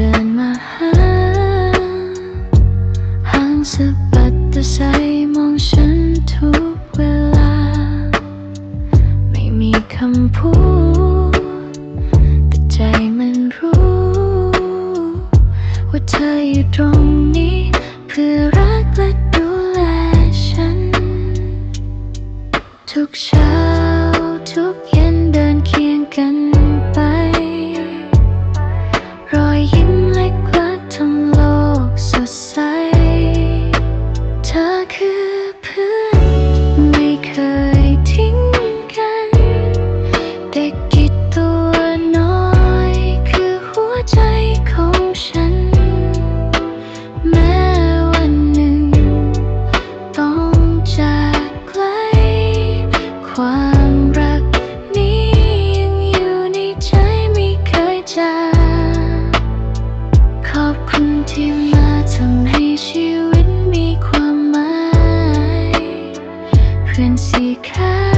เดินมาหาหางสะบัดตะไสมองฉันทุกเวลา ไม่มีคำพูด แต่ใจมันรู้ ว่าเธออยู่ตรงนี้ เพื่อรักและดูแลฉัน ทุกเช้าทุกเย็นเดินเคียงกัน couldn't see.